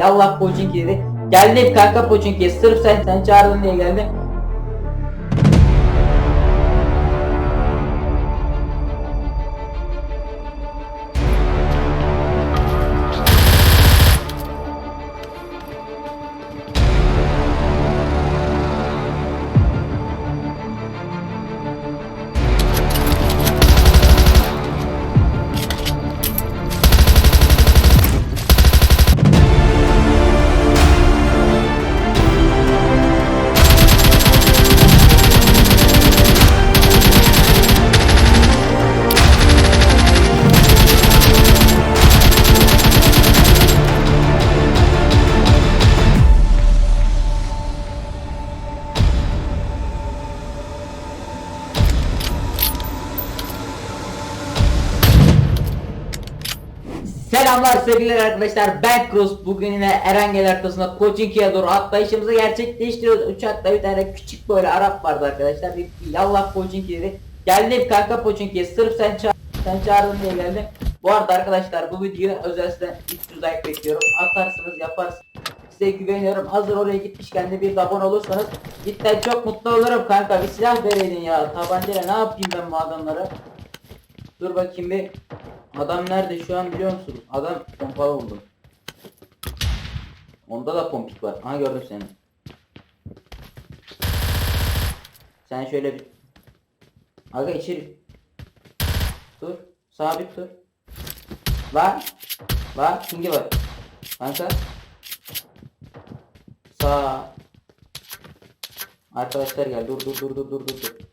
Yallah Pochinki dedi. Geldim kanka Pochinki'ye sırf sen sen çağırdın diye geldim. Sevgili arkadaşlar ben Cross bugün yine Erengel haritasında Pochinki'ye doğru atlayışımızı gerçekleştiriyoruz. Uçakta bir tane küçük böyle Arap vardı arkadaşlar. Bir yallah Pochinki dedi geldim kanka Pochinki'ye sırf sen ça sen çağırdın diye geldim. Bu arada arkadaşlar bu videoyu özel sizden 300 like bekliyorum. Atarsınız yaparsınız. Size güveniyorum. Hazır oraya gitmişken de bir abone olursanız cidden çok mutlu olurum kanka. Bir silah vereydin ya. Tabancayla ne yapayım ben bu adamlara? Dur bakayım bir. Adam nerede şu an biliyor musun? Adam pompalı oldu. Onda da pompik var. Aha gördüm seni. Sen şöyle bir... Aga içeri. Dur. Sabit dur. Var. Var. Kingi var. Kanka. Sağ. Arkadaşlar gel. Dur dur dur dur dur dur.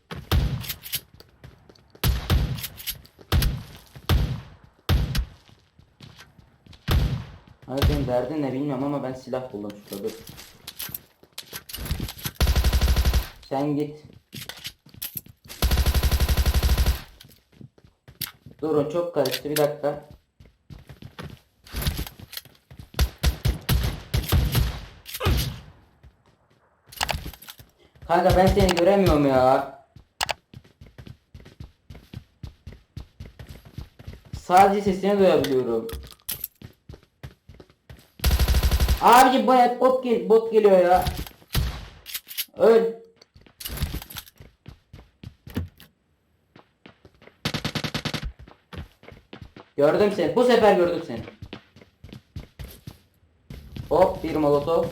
Dur. Hayır senin derdin ne bilmiyorum ama ben silah buldum şurada dur. Sen git. Durun çok karıştı bir dakika. Kanka ben seni göremiyorum ya. Sadece sesini duyabiliyorum. Abici hep bot, gel bot geliyor ya. Öl. Gördüm seni. Bu sefer gördüm seni. Hop bir molotof.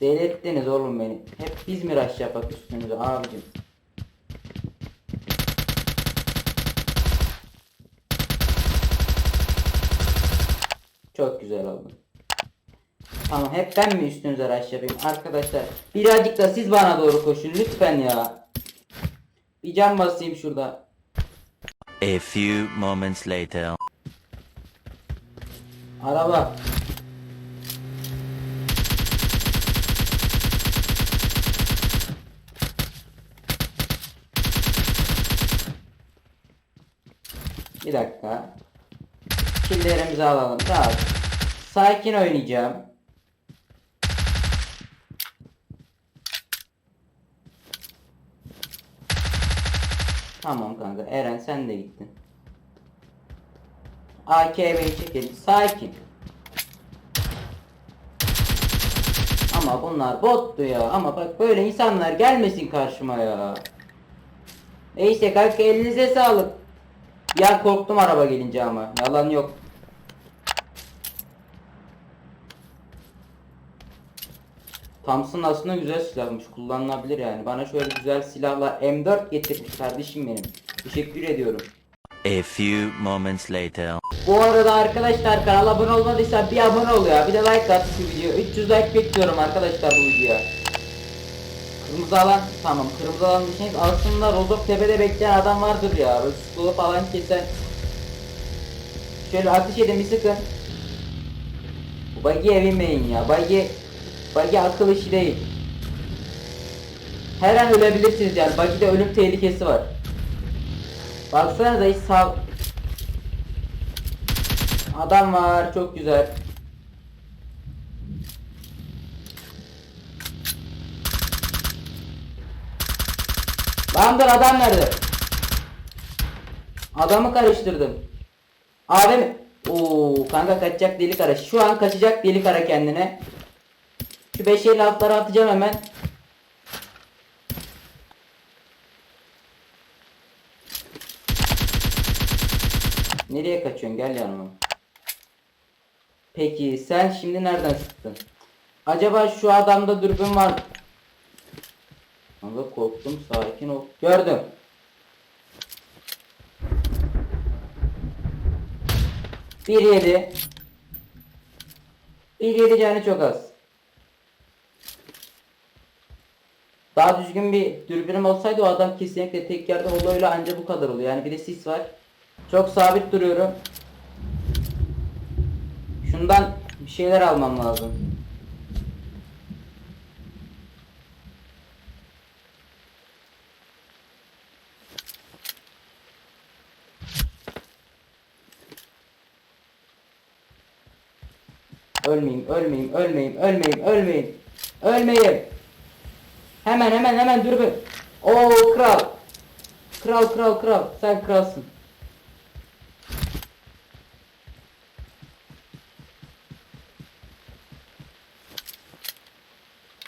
Delirttiniz oğlum beni. Hep biz mi rush yapak üstünüze abicim. Çok güzel oldu. Tamam hep ben mi üstünüze rush yapayım arkadaşlar. Birazcık da siz bana doğru koşun lütfen ya. Bir can basayım şurada. A few moments later. Araba. Bir dakika. Killerimizi alalım. Tamam. Sakin oynayacağım. Tamam kanka. Eren sen de gittin. AKM'yi çekelim. Sakin. Ama bunlar bottu ya. Ama bak böyle insanlar gelmesin karşıma ya. Neyse kanka elinize sağlık. Ya korktum araba gelince ama. Yalan yok. Thompson aslında güzel silahmış. Kullanılabilir yani. Bana şöyle güzel silahla M4 getirmiş kardeşim benim. Teşekkür ediyorum. A few moments later. Bu arada arkadaşlar kanala abone olmadıysa bir abone ol ya. Bir de like at şu video. 300 like bekliyorum arkadaşlar bu videoya. Kırmızı alan tamam kırmızı alan bir şey aslında Rozok Tepe'de bekleyen adam vardır ya. Skulu falan kesen. Şöyle ateş edin bir sıkın. Bu buggy'e binmeyin ya. Buggy buggy akıl işi değil. Her an ölebilirsiniz yani. Buggy'de ölüm tehlikesi var. Baksana da hiç sağ... Adam var çok güzel. Lan dur adam nerede? Adamı karıştırdım. AVM. Oo kanka kaçacak delik ara. Şu an kaçacak delik ara kendine. Şu 5 50 atları atacağım hemen. Nereye kaçıyorsun? Gel yanıma. Peki sen şimdi nereden sıktın? Acaba şu adamda dürbün var? Kanka korktum sakin ol. Gördüm. Bir yedi. Bir yedi canı çok az. Daha düzgün bir dürbünüm olsaydı o adam kesinlikle tek yerde holoyla anca bu kadar oluyor. Yani bir de sis var. Çok sabit duruyorum. Şundan bir şeyler almam lazım. Ölmeyeyim, ölmeyeyim, ölmeyeyim, ölmeyeyim, ölmeyeyim. Ölmeyeyim. Hemen hemen hemen dürbün. Oo kral. Kral kral kral. Sen kralsın.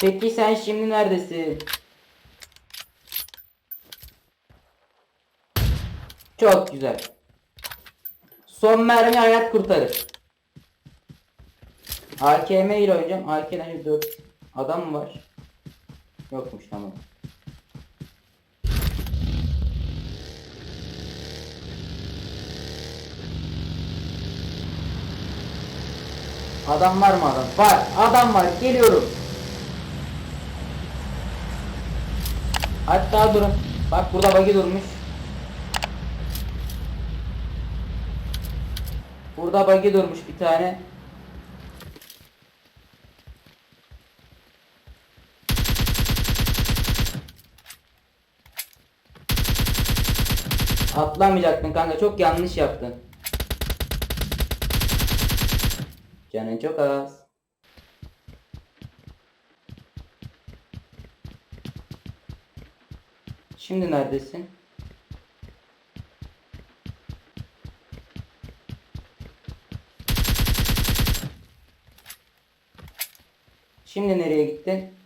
Peki sen şimdi neredesin? Çok güzel. Son mermi hayat kurtarır. AKM ile oynayacağım. AK'den 4 adam var? Yokmuş tamam. Adam var mı adam? Var. Adam var. Geliyorum. Hatta durun. Bak burada bagi durmuş. Burada bagi durmuş bir tane. Atlamayacaktın kanka çok yanlış yaptın. Canın çok az. Şimdi neredesin? Şimdi nereye gittin?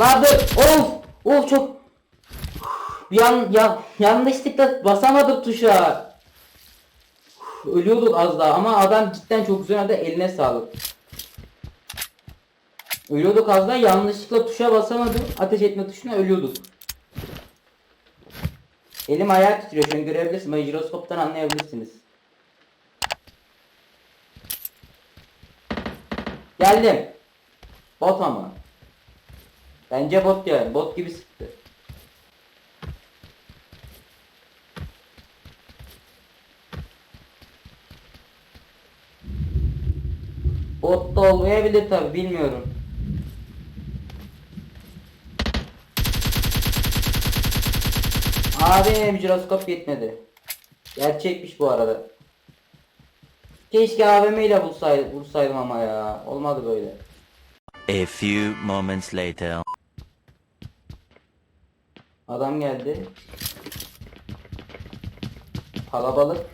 Lan dur! Of! Of çok... Bir an, ya, yanlışlıkla basamadık tuşa. Ölüyorduk az daha ama adam cidden çok güzel oynadı eline sağlık. Ölüyorduk az daha yanlışlıkla tuşa basamadım ateş etme tuşuna ölüyorduk. Elim ayağı titriyor şu an görebilirsiniz. Jiroskoptan anlayabilirsiniz. Geldim. Bot ama. Bence bot yani. Bot gibi sıktı. Bot da olmayabilir tabi bilmiyorum. Abi benim jiroskop yetmedi. Gerçekmiş bu arada. Keşke AVM ile bulsaydım, vursaydım ama ya. Olmadı böyle. A few moments later. Adam geldi. Kalabalık.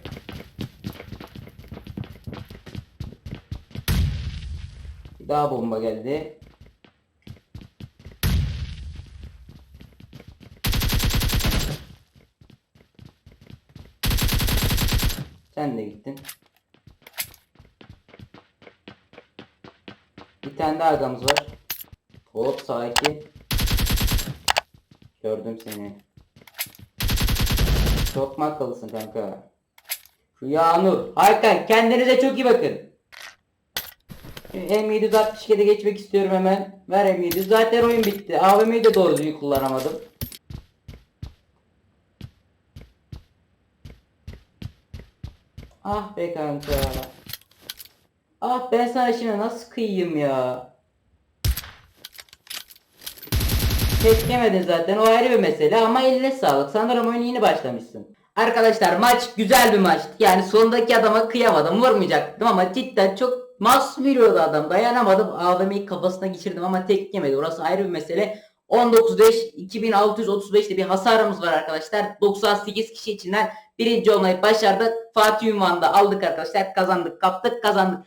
Bir daha bomba geldi. Sen de gittin. Bir tane daha adamız var. Hop sakin. Gördüm seni. Çok mu akıllısın kanka? Şu Yağnur. Hakan kendinize çok iyi bakın. M762'de geçmek istiyorum hemen. Ver M700. Zaten oyun bitti. AVM'yi de doğru düzgün kullanamadım. Ah be kanka. Ah ben sana şimdi nasıl kıyayım ya. Çekemedin zaten o ayrı bir mesele ama eline sağlık. Sanırım oyunu yeni başlamışsın. Arkadaşlar maç güzel bir maçtı. Yani sondaki adama kıyamadım. Vurmayacaktım ama cidden çok masum yürüyordu adam. Dayanamadım. AVM'yi kafasına geçirdim ama tek yemedi. Orası ayrı bir mesele. 19.5 2635'te bir hasarımız var arkadaşlar. 98 kişi içinden birinci olmayı başardık. Fatih ünvanı da aldık arkadaşlar. Kazandık, kaptık, kazandık.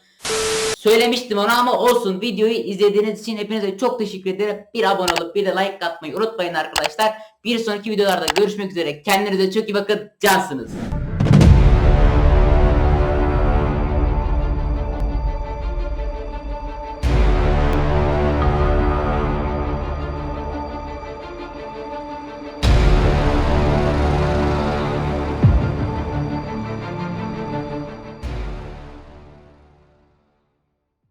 Söylemiştim onu ama olsun. Videoyu izlediğiniz için hepinize çok teşekkür ederim. Bir abone olup bir de like atmayı unutmayın arkadaşlar. Bir sonraki videolarda görüşmek üzere. Kendinize çok iyi bakın. Cansınız.